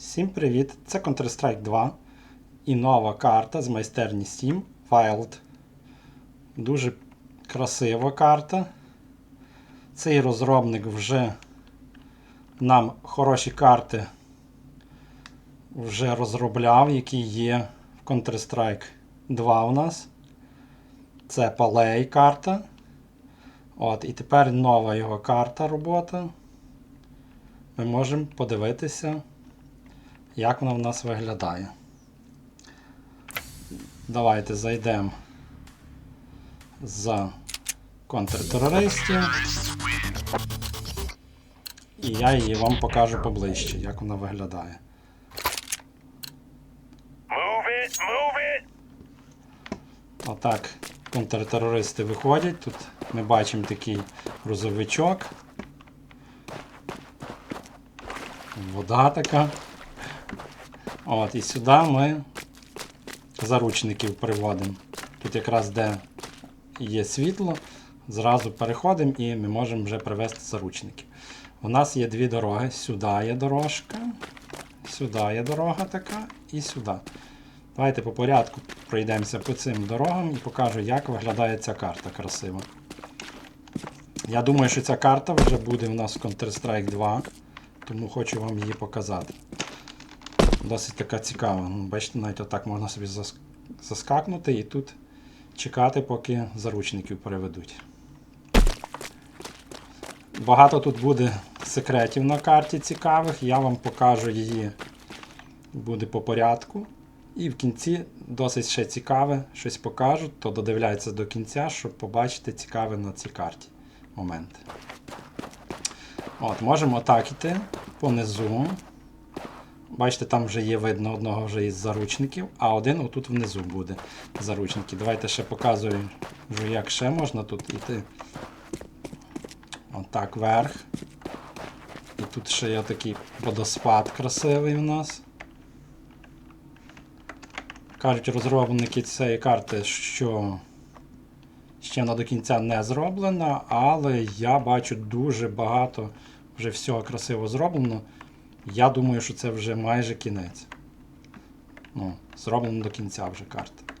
Всім привіт! Це Counter-Strike 2 і нова карта з майстерні Steam Wild. Дуже красива карта. Цей розробник вже нам хороші карти вже розробляв, які є в Counter-Strike 2 у нас. Це Palei карта. От, і тепер нова його карта робота. Ми можемо подивитися як вона в нас виглядає. Давайте зайдемо за контртерористів. І я її вам покажу поближче, як вона виглядає. Move it, move it. Отак контртерористи виходять. Тут ми бачимо такий грузовичок. Вода така. От, і сюди ми заручників приводимо. Тут якраз де є світло, зразу переходимо і ми можемо вже привезти заручників. У нас є дві дороги. Сюди є дорожка, сюди є дорога така і сюди. Давайте по порядку пройдемося по цим дорогам і покажу, як виглядає ця карта красиво. Я думаю, що ця карта вже буде у нас в Counter-Strike 2, тому хочу вам її показати. Досить така цікава. Ну, Бачите, навіть отак можна собі заскакнути і тут чекати, поки заручників переведуть. Багато тут буде секретів на карті цікавих. Я вам покажу її буде по порядку. І в кінці досить ще цікаве, щось покажу, то додивляється до кінця, щоб побачити цікаве на цій карті моменти. От, можемо так іти понизу. Бачите, там вже є видно одного вже із заручників, а один отут внизу буде заручники. Давайте ще показую, як ще можна тут іти. Отак вверх. І тут ще є такий водоспад красивий у нас. Кажуть розробники цієї карти, що ще вона до кінця не зроблена, але я бачу дуже багато вже всього красиво зроблено. Я думаю, що це вже майже кінець. Ну, зроблено до кінця вже карта.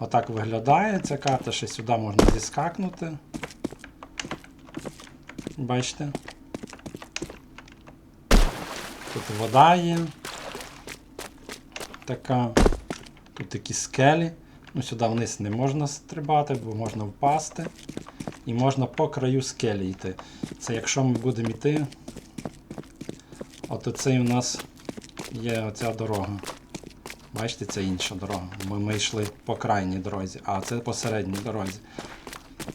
Отак виглядає ця карта, ще сюди можна зіскакнути. Бачите? Тут вода є. Така. Тут такі скелі. Ну, сюди вниз не можна стрибати, бо можна впасти. І можна по краю скелі йти. Це якщо ми будемо йти. От оцей у нас є оця дорога. Бачите, це інша дорога. Ми, ми йшли по крайній дорозі, а це по середній дорозі.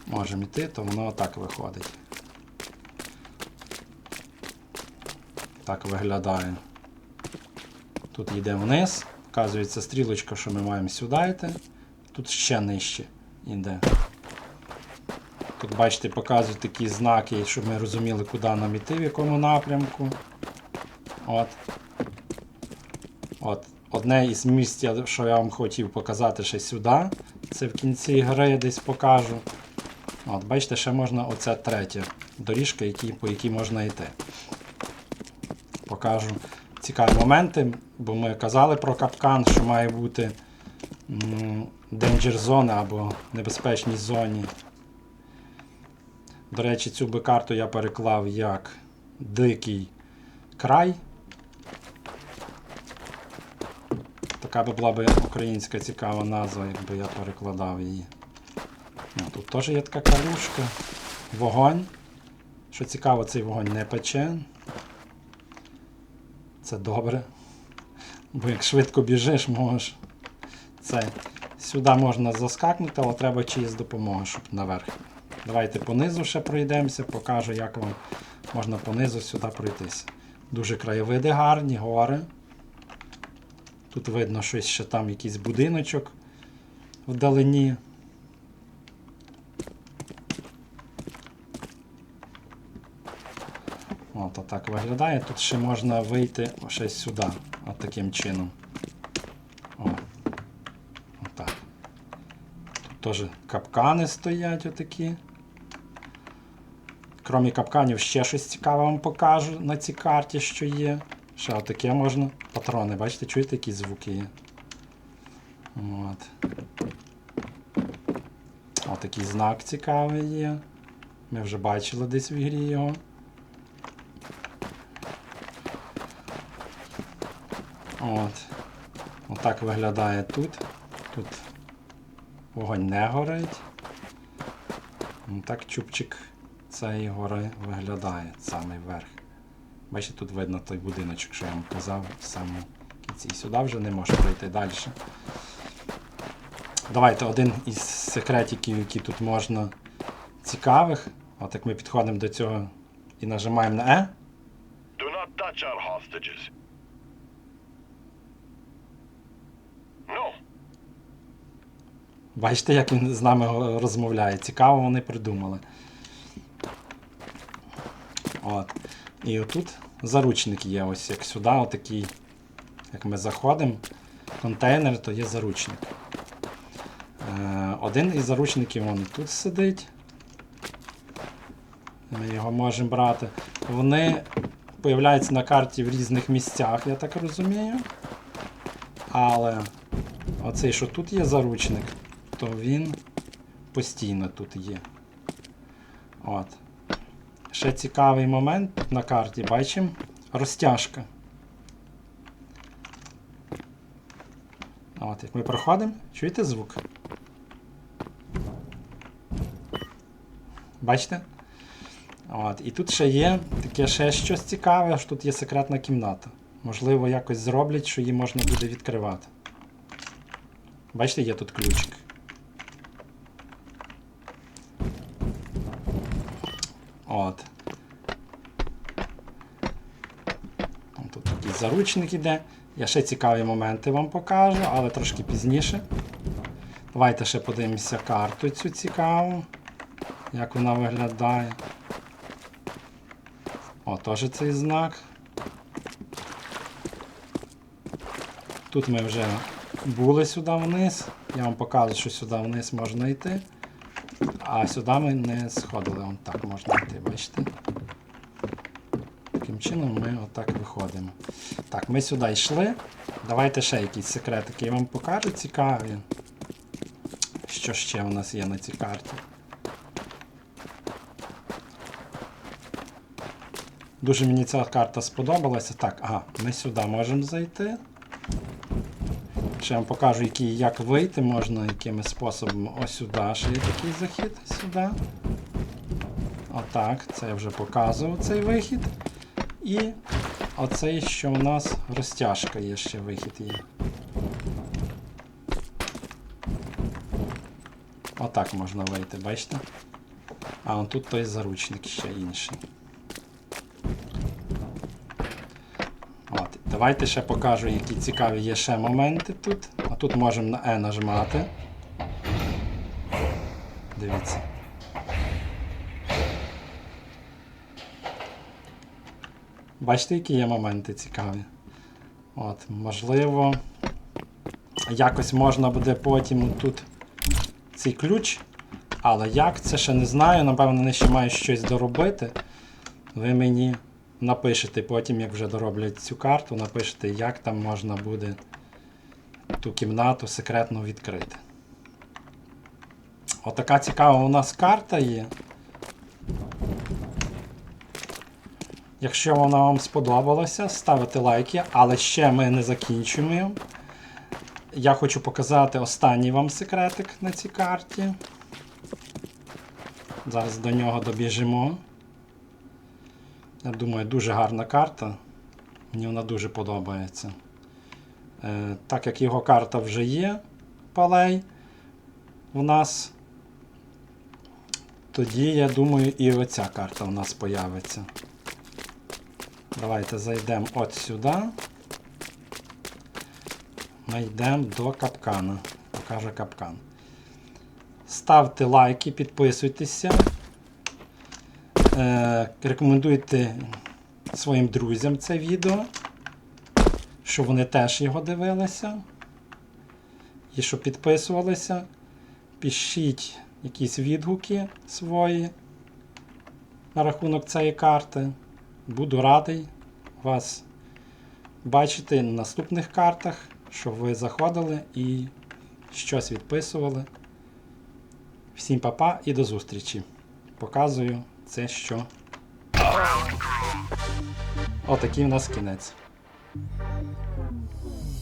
Можемо йти, то воно отак виходить. Так виглядає. Тут йде вниз, вказується стрілочка, що ми маємо сюди йти. Тут ще нижче йде. Тут, бачите, показують такі знаки, щоб ми розуміли, куди нам йти, в якому напрямку. От. От. Одне із місць, що я вам хотів показати ще сюди. Це в кінці гри десь покажу. От, бачите, ще можна оця третя доріжка, які, по якій можна йти. Покажу цікаві моменти, бо ми казали про капкан, що має бути Danger Zone або небезпечній зоні. До речі, цю би карту я переклав як Дикий край. Така би була би українська цікава назва, якби я перекладав її. Ну, тут теж є така калюшка. Вогонь. Що цікаво, цей вогонь не пече. Це добре. Бо як швидко біжиш, можеш. Це. Сюди можна заскакнути, але треба чиїсь допомога, щоб наверх. Давайте понизу ще пройдемося, покажу, як вам можна понизу сюди пройтися. Дуже краєвиди гарні, гори. Тут видно щось ще там, якийсь будиночок вдалині. От, отак виглядає. Тут ще можна вийти ще сюди, от таким чином. О. Отак. Тут теж капкани стоять отакі. Крім капканів, ще щось цікаве вам покажу на цій карті, що є. Ще отаке можна. Патрони, бачите, чуєте, які звуки є? От. Отакий знак цікавий є. Ми вже бачили десь в ігрі його. От. Отак виглядає тут. Тут вогонь не горить. Так чубчик цієї гори виглядає, самий верх. Бачите, тут видно той будиночок, що я вам казав в самому кінці. І сюди вже не можна пройти далі. Давайте один із секретиків, які тут можна цікавих. От як ми підходимо до цього і нажимаємо на E. Do not touch our hostages. No. Бачите, як він з нами розмовляє. Цікаво вони придумали. От. І отут заручник є. Ось як сюди, отакий, як ми заходимо, контейнер, то є заручник. Е, один із заручників він тут сидить. Ми його можемо брати. Вони появляються на карті в різних місцях, я так розумію. Але оцей, що тут є заручник, то він постійно тут є. От. Ще цікавий момент на карті, бачимо розтяжка. От, як ми проходимо, чуєте звук? Бачите? От, і тут ще є таке ще щось цікаве, що тут є секретна кімната. Можливо, якось зроблять, що її можна буде відкривати. Бачите, є тут ключик. От. Тут такий заручник іде. Я ще цікаві моменти вам покажу, але трошки пізніше. Давайте ще подивимося карту цю цікаву. Як вона виглядає. О, теж цей знак. Тут ми вже були сюди вниз. Я вам показую, що сюди вниз можна йти. А сюди ми не сходили. Вон так можна йти, бачите? Таким чином ми отак виходимо. Так, ми сюди йшли. Давайте ще якісь секретики я вам покажу цікаві. Що ще у нас є на цій карті? Дуже мені ця карта сподобалася. Так, ага, ми сюди можемо зайти. Ще я вам покажу, які, як вийти можна, якими способами. Ось сюди ще є такий захід. Сюди. Отак, це я вже показував цей вихід. І оцей, що у нас розтяжка є, ще вихід є. Отак можна вийти, бачите? А он тут той заручник ще інший. Давайте ще покажу, які цікаві є ще моменти тут. А тут можемо на E нажимати. Дивіться. Бачите, які є моменти цікаві? От, можливо, якось можна буде потім тут цей ключ. Але як це ще не знаю. Напевно, вони ще мають щось доробити. Ви мені напишете потім, як вже дороблять цю карту, напишете, як там можна буде ту кімнату секретно відкрити. Отака цікава у нас карта є. Якщо вона вам сподобалася, ставите лайки, але ще ми не закінчуємо. Я хочу показати останній вам секретик на цій карті. Зараз до нього добіжимо. Я думаю, дуже гарна карта. Мені вона дуже подобається. Е, так як його карта вже є, палей у нас, тоді, я думаю, і оця карта у нас появиться. Давайте зайдемо от сюди. Ми йдемо до капкана. Покаже капкан. Ставте лайки, підписуйтеся. Е, рекомендуйте своїм друзям це відео, щоб вони теж його дивилися. І щоб підписувалися. Пишіть якісь відгуки свої на рахунок цієї карти. Буду радий вас бачити на наступних картах, щоб ви заходили і щось відписували. Всім па-па і до зустрічі. Показую це що. Отакий у нас кінець.